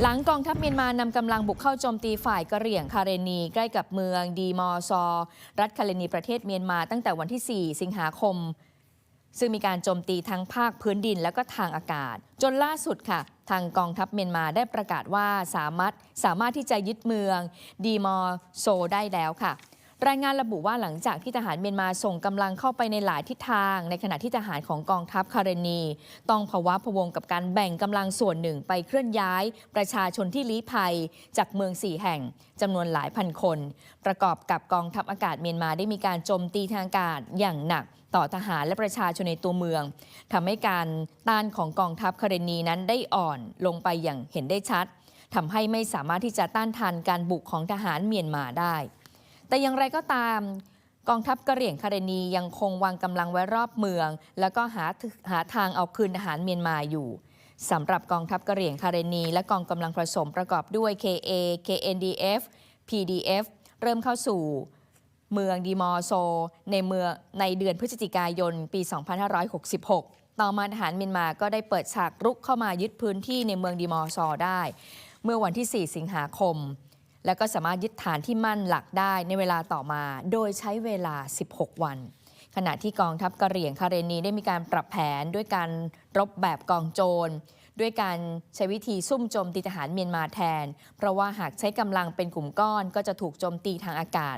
หลังกองทัพเมียนมานำกำลังบุกเข้าโจมตีฝ่ายกะเหรี่ยงคาเรนีใกล้กับเมืองดีมอซอ รัฐคาเรนีประเทศเมียนมาตั้งแต่วันที่ 4 สิงหาคม ซึ่งมีการโจมตีทั้งภาคพื้นดินและก็ทางอากาศ จนล่าสุดค่ะ ทางกองทัพเมียนมาได้ประกาศว่าสามารถสามารถที่จะยึดเมืองดีมอโซได้แล้วค่ะ รายงานระบุว่าหลังจากที่ทหารเมียนมาส่งกำลังเข้าไปในหลายทิศทาง ในขณะที่ทหารของกองทัพคาเรนี ต้องภาวะพะวงกับการแบ่งกำลังส่วนหนึ่งไปเคลื่อนย้าย ประชาชนที่ลี้ภัย จากเมืองสี่แห่งจำนวนหลายพันคน ประกอบกับกองทัพอากาศเมียนมาได้มีการโจมตีทางอากาศอย่างหนักต่อทหารและประชาชนในตัวเมืองทำให้การต้านของกองทัพคาเรนีนั้นได้อ่อนลงไปอย่างเห็นได้ชัดทำให้ไม่สามารถที่จะต้านทานการบุกของทหารเมียนมาได้ แต่อย่างไรก็ตามกองทัพกะเหรี่ยงคาเรนียังคงวางกำลังไว้รอบเมือง แล้วก็หาหาทางเอาคืนทหารเมียนมาอยู่สำหรับกองทัพกะเหรี่ยงคาเรนีและกองกำลังผสมประกอบด้วย KA KNDF PDF เริ่มเข้าสู่เมืองดีมอโซ ในเมืองในเดือนพฤศจิกายนปี 2566 ต่อมาทหารเมียนมาก็ได้เปิดฉากรุกเข้ามายึดพื้นที่ในเมืองดีมอซอได้ เมื่อวันที่ 4 สิงหาคม แล้วก็สามารถยึดฐานที่มั่นหลักได้ในเวลาต่อมา โดยใช้เวลา 16 วัน ขณะที่กองทัพกะเหรี่ยงคาเรนีได้มีการปรับแผนด้วยการรบแบบกองโจรด้วยการใช้วิธีซุ่มโจมตีทหารเมียนมาแทน เพราะว่าหากใช้กำลังเป็นกลุ่มก้อนก็จะถูกโจมตีทางอากาศ